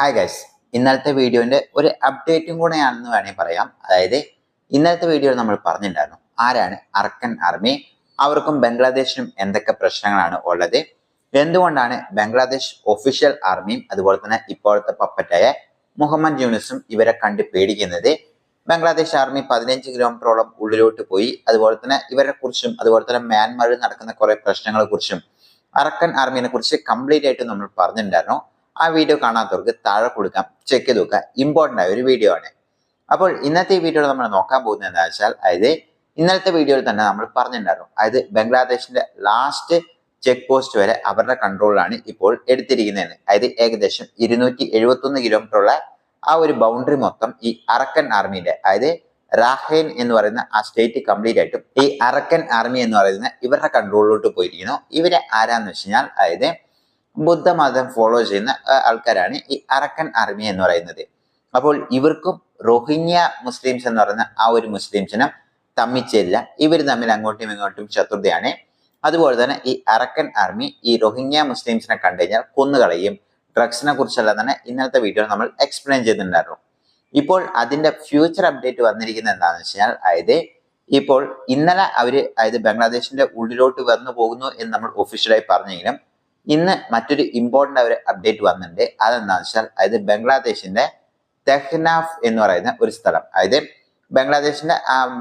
Hi guys ഇന്നലത്തെ വീഡിയോന്റെ ഒരു അപ്ഡേറ്റും കൂടെയാണെന്ന് വേണമെങ്കിൽ പറയാം. അതായത് ഇന്നലത്തെ വീഡിയോയിൽ നമ്മൾ പറഞ്ഞിട്ടുണ്ടായിരുന്നു ആരാണ് അർക്കൻ ആർമി അവർക്കും ബംഗ്ലാദേശിനും എന്തൊക്കെ പ്രശ്നങ്ങളാണ് ഉള്ളത് എന്തുകൊണ്ടാണ് ബംഗ്ലാദേശ് ഒഫീഷ്യൽ ആർമിയും അതുപോലെ തന്നെ ഇപ്പോഴത്തെ പപ്പറ്റായ മുഹമ്മദ് യൂനിസും ഇവരെ കണ്ട് പേടിക്കുന്നത് ബംഗ്ലാദേശ് ആർമി പതിനഞ്ച് കിലോമീറ്ററോളം ഉള്ളിലോട്ട് പോയി അതുപോലെ തന്നെ ഇവരെ കുറിച്ചും അതുപോലെ തന്നെ മ്യാൻമാറിൽ നടക്കുന്ന കുറെ പ്രശ്നങ്ങളെ കുറിച്ചും അറക്കൻ ആർമിയെ കുറിച്ച് കംപ്ലീറ്റ് ആയിട്ട് നമ്മൾ പറഞ്ഞിട്ടുണ്ടായിരുന്നു. ആ വീഡിയോ കാണാത്തവർക്ക് താഴെ കൊടുക്കാം ചെക്ക് ചെയ്ത് നോക്കാം. ഇമ്പോർട്ടന്റ് ആയ ഒരു വീഡിയോ ആണ്. അപ്പോൾ ഇന്നത്തെ ഈ വീഡിയോ നമ്മൾ നോക്കാൻ പോകുന്നത് എന്താ വെച്ചാൽ അതായത് ഇന്നലത്തെ വീഡിയോയിൽ തന്നെ നമ്മൾ പറഞ്ഞിട്ടുണ്ടായിരുന്നു. അതായത് ബംഗ്ലാദേശിന്റെ ലാസ്റ്റ് ചെക്ക് പോസ്റ്റ് വരെ അവരുടെ കൺട്രോളിലാണ് ഇപ്പോൾ എടുത്തിരിക്കുന്നതെന്ന്. അതായത് ഏകദേശം ഇരുന്നൂറ്റി എഴുപത്തി ഒന്ന് കിലോമീറ്റർ ഉള്ള ആ ഒരു ബൗണ്ടറി മൊത്തം ഈ അറക്കൻ ആർമിയുടെ അതായത് റാഹേൻ എന്ന് പറയുന്ന ആ സ്റ്റേറ്റ് കംപ്ലീറ്റ് ആയിട്ടും ഈ അറക്കൻ ആർമി എന്ന് പറയുന്ന ഇവരുടെ കൺട്രോളിലോട്ട് പോയിരിക്കുന്നു. ഇവരെ ആരാന്ന് വെച്ച് കഴിഞ്ഞാൽ അതായത് ബുദ്ധമതം ഫോളോ ചെയ്യുന്ന ആൾക്കാരാണ് ഈ അറക്കൻ ആർമി എന്ന് പറയുന്നത്. അപ്പോൾ ഇവർക്കും റോഹിംഗ്യ മുസ്ലിംസ് എന്ന് പറയുന്ന ആ ഒരു മുസ്ലിംസിനും തമ്മിച്ചേരില്ല ഇവർ തമ്മിൽ അങ്ങോട്ടും ഇങ്ങോട്ടും ശത്രുതയാണ്. അതുപോലെ തന്നെ ഈ അറക്കൻ ആർമി ഈ റോഹിംഗ്യ മുസ്ലിംസിനെ കണ്ടു കഴിഞ്ഞാൽ കൊന്നുകളയും. ഡ്രഗ്സിനെ കുറിച്ചല്ല തന്നെ ഇന്നലത്തെ വീഡിയോ നമ്മൾ എക്സ്പ്ലെയിൻ ചെയ്തിട്ടുണ്ടായിരുന്നു. ഇപ്പോൾ അതിന്റെ ഫ്യൂച്ചർ അപ്ഡേറ്റ് വന്നിരിക്കുന്നത് എന്താണെന്ന് വെച്ച് കഴിഞ്ഞാൽ അതായത് ഇപ്പോൾ ഇന്നലെ അവർ അതായത് ബംഗ്ലാദേശിന്റെ ഉള്ളിലോട്ട് വന്നു പോകുന്നു എന്ന് നമ്മൾ ഒഫീഷ്യലായി പറഞ്ഞെങ്കിലും ഇന്ന് മറ്റൊരു ഇമ്പോർട്ടന്റ് ഒരു അപ്ഡേറ്റ് വന്നിട്ടുണ്ട്. അതെന്താണെന്ന് വെച്ചാൽ അതായത് ബംഗ്ലാദേശിന്റെ തെഹ്നാഫ് എന്ന് പറയുന്ന ഒരു സ്ഥലം. അതായത് ബംഗ്ലാദേശിന്റെ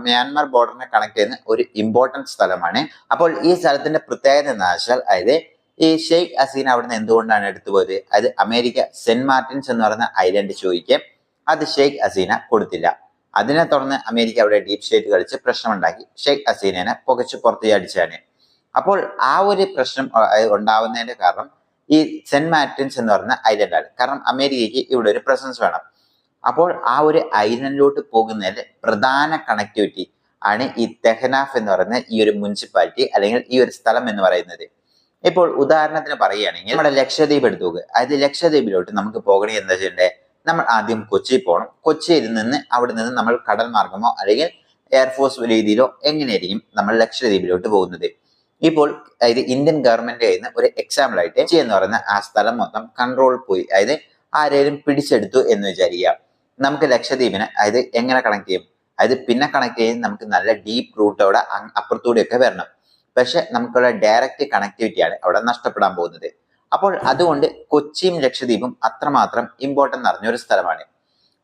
മ്യാൻമാർ ബോർഡറിനെ കണക്ട് ചെയ്യുന്ന ഒരു ഇമ്പോർട്ടന്റ് സ്ഥലമാണ്. അപ്പോൾ ഈ സ്ഥലത്തിന്റെ പ്രത്യേകത എന്താ വെച്ചാൽ അതായത് ഈ ഷെയ്ഖ് ഹസീന അവിടുന്ന് എന്തുകൊണ്ടാണ് എടുത്തു പോയത്? അത് അമേരിക്ക സെന്റ് മാർട്ടിൻസ് എന്ന് പറയുന്ന ഐലൻഡ് ചോദിക്കുക അത് ഷെയ്ഖ് ഹസീന കൊടുത്തില്ല. അതിനെ തുടർന്ന് അമേരിക്ക അവിടെ ഡീപ് സ്റ്റേറ്റ് കളിച്ച് പ്രശ്നമുണ്ടാക്കി. ഷെയ്ഖ് അസീനെ പുകച്ച് പുറത്തു ചാടിച്ചാണ് അപ്പോൾ ആ ഒരു പ്രശ്നം ഉണ്ടാവുന്നതിന്റെ കാരണം ഈ സെന്റ് മാർട്ടിൻസ് എന്ന് പറയുന്ന ഐലൻഡാണ് കാരണം അമേരിക്കയ്ക്ക് ഇവിടെ ഒരു പ്രസൻസ് വേണം. അപ്പോൾ ആ ഒരു ഐലൻഡിലോട്ട് പോകുന്നതിന്റെ പ്രധാന കണക്ടിവിറ്റി ആണ് ഈ തെഹനാഫ് എന്ന് പറയുന്ന ഈ ഒരു മുനിസിപ്പാലിറ്റി അല്ലെങ്കിൽ ഈ ഒരു സ്ഥലം എന്ന് പറയുന്നത്. ഇപ്പോൾ ഉദാഹരണത്തിന് പറയുകയാണെങ്കിൽ നമ്മുടെ ലക്ഷദ്വീപ് എടുത്തു നോക്കുക അതായത് ലക്ഷദ്വീപിലോട്ട് നമുക്ക് പോകണേ എന്താ വെച്ചിട്ടുണ്ടെങ്കിൽ നമ്മൾ ആദ്യം കൊച്ചി പോകണം കൊച്ചിയിൽ നിന്ന് അവിടെ നിന്ന് നമ്മൾ കടൽ മാർഗമോ അല്ലെങ്കിൽ എയർഫോഴ്സ് രീതിയിലോ എങ്ങനെയായിരിക്കും നമ്മൾ ലക്ഷദ്വീപിലോട്ട് പോകുന്നത്? ഇപ്പോൾ അതായത് ഇന്ത്യൻ ഗവൺമെന്റ് ആയിരുന്ന ഒരു എക്സാമ്പിൾ ആയിട്ട് കൊച്ചി എന്ന് പറയുന്ന ആ സ്ഥലം മൊത്തം കൺട്രോൾ പോയി. അതായത് ആരെയും പിടിച്ചെടുത്തു എന്ന് വിചാരിക്കുക. നമുക്ക് ലക്ഷദ്വീപിനെ അതായത് എങ്ങനെ കണക്ട് ചെയ്യും? അതായത് പിന്നെ കണക്ട് ചെയ്യും നമുക്ക് നല്ല ഡീപ്പ് റൂട്ട് അവിടെ അങ് അപ്പുറത്തൂടെയൊക്കെ വരണം. പക്ഷെ നമുക്കുള്ള ഡയറക്റ്റ് കണക്ടിവിറ്റിയാണ് അവിടെ നഷ്ടപ്പെടാൻ പോകുന്നത്. അപ്പോൾ അതുകൊണ്ട് കൊച്ചിയും ലക്ഷദ്വീപും അത്രമാത്രം ഇമ്പോർട്ടന്റ് നിറഞ്ഞ ഒരു സ്ഥലമാണ്.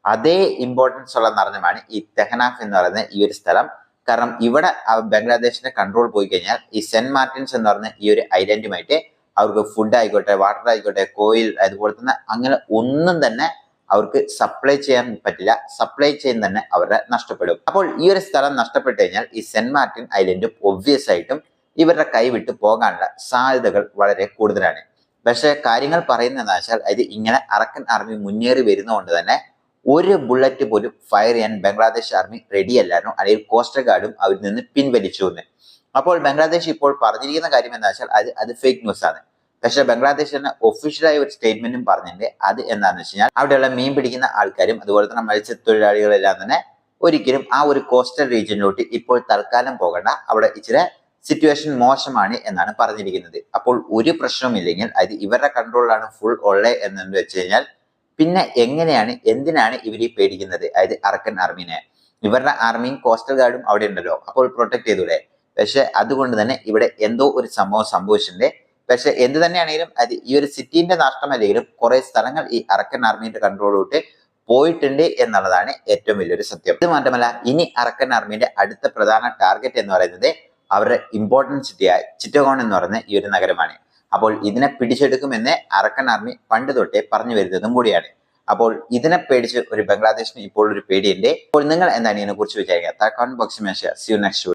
അതേ ഇമ്പോർട്ടൻസ് ഉള്ള നിറഞ്ഞമാണ് ഈ തെഹനാഫ് എന്ന് പറയുന്ന ഈ ഒരു സ്ഥലം. കാരണം ഇവിടെ ബംഗ്ലാദേശിന്റെ കൺട്രോൾ പോയി കഴിഞ്ഞാൽ ഈ സെന്റ് മാർട്ടിൻസ് എന്ന് പറഞ്ഞ ഈ ഒരു ഐലൻഡുമായിട്ട് അവർക്ക് ഫുഡ് ആയിക്കോട്ടെ വാട്ടർ ആയിക്കോട്ടെ കോയിൽ അതുപോലെ തന്നെ അങ്ങനെ ഒന്നും തന്നെ അവർക്ക് സപ്ലൈ ചെയ്യാൻ പറ്റില്ല. സപ്ലൈ ചെയ്യാൻ തന്നെ അവരുടെ നഷ്ടപ്പെടും. അപ്പോൾ ഈ ഒരു സ്ഥലം നഷ്ടപ്പെട്ടു കഴിഞ്ഞാൽ ഈ സെന്റ് മാർട്ടിൻ ഐലൻഡും ഒബ്വിയസ് ആയിട്ടും ഇവരുടെ കൈവിട്ട് പോകാനുള്ള സാധ്യതകൾ വളരെ കൂടുതലാണ്. പക്ഷേ കാര്യങ്ങൾ പറയുന്നതെന്ന് വെച്ചാൽ അത് ഇങ്ങനെ അറക്കൻ ആർമി മുന്നേറി വരുന്നതുകൊണ്ട് തന്നെ ഒരു ബുള്ളറ്റ് പോലും ഫയർ ചെയ്യാൻ ബംഗ്ലാദേശ് ആർമി റെഡി അല്ലായിരുന്നു. അല്ലെങ്കിൽ കോസ്റ്റ് ഗാർഡും അവരിൽ നിന്ന് പിൻവലിച്ചു എന്ന് അപ്പോൾ ബംഗ്ലാദേശ് ഇപ്പോൾ പറഞ്ഞിരിക്കുന്ന കാര്യം എന്താ വെച്ചാൽ അത് അത് ഫേക്ക് ന്യൂസ് ആണ്. പക്ഷെ ബംഗ്ലാദേശ് തന്നെ ഒഫീഷ്യലായ ഒരു സ്റ്റേറ്റ്മെന്റും പറഞ്ഞിട്ടുണ്ട്. അത് എന്താണെന്ന് വെച്ച് കഴിഞ്ഞാൽ അവിടെയുള്ള മീൻ പിടിക്കുന്ന ആൾക്കാരും അതുപോലെ തന്നെ മത്സ്യത്തൊഴിലാളികളെല്ലാം തന്നെ ഒരിക്കലും ആ ഒരു കോസ്റ്റൽ റീജിയനിലോട്ട് ഇപ്പോൾ തൽക്കാലം പോകണ്ട. അവിടെ ഇച്ചിരി സിറ്റുവേഷൻ മോശമാണ് എന്നാണ് പറഞ്ഞിരിക്കുന്നത്. അപ്പോൾ ഒരു പ്രശ്നവുമില്ലെങ്കിൽ അത് ഇവരുടെ കൺട്രോളിലാണ് ഫുൾ ഉള്ളത് എന്നു വെച്ച് കഴിഞ്ഞാൽ പിന്നെ എങ്ങനെയാണ് എന്തിനാണ് ഇവർ ഈ പേടിക്കുന്നത്? അതായത് അറക്കൻ ആർമിനെ. ഇവരുടെ ആർമിയും കോസ്റ്റൽ ഗാർഡും അവിടെ ഉണ്ടല്ലോ അപ്പോൾ പ്രൊട്ടക്ട് ചെയ്തൂടെ? പക്ഷെ അതുകൊണ്ട് തന്നെ ഇവിടെ എന്തോ ഒരു സംഭവം സംഭവിച്ചിട്ടുണ്ട്. പക്ഷെ എന്ത് തന്നെയാണെങ്കിലും അത് ഈ ഒരു സിറ്റീന്റെ നഷ്ടമല്ലെങ്കിലും കുറെ സ്ഥലങ്ങൾ ഈ അറക്കൻ ആർമിന്റെ കൺട്രോളിലോട്ട് പോയിട്ടുണ്ട് എന്നുള്ളതാണ് ഏറ്റവും വലിയൊരു സത്യം. ഇത് മാത്രമല്ല ഇനി അറക്കൻ ആർമിന്റെ അടുത്ത പ്രധാന ടാർഗറ്റ് എന്ന് പറയുന്നത് അവരുടെ ഇമ്പോർട്ടന്റ് സിറ്റിയായ ചിറ്റഗോൺ എന്ന് പറയുന്ന ഈ ഒരു നഗരമാണ്. അപ്പോൾ ഇതിനെ പിടിച്ചെടുക്കുമെന്ന് അറക്കൻ ആർമി പണ്ട് തൊട്ടേ പറഞ്ഞു വരുന്നതും കൂടിയാണ്. അപ്പോൾ ഇതിനെ പേടിച്ച് ഒരു ബംഗ്ലാദേശിന് ഇപ്പോൾ ഒരു പേടിയുണ്ട്. അപ്പോൾ നിങ്ങൾ എന്താണ് ഇതിനെ കുറിച്ച് വിചാരിക്കുക കമന്റ് ബോക്സിൽ യു നെക്സ്റ്റ്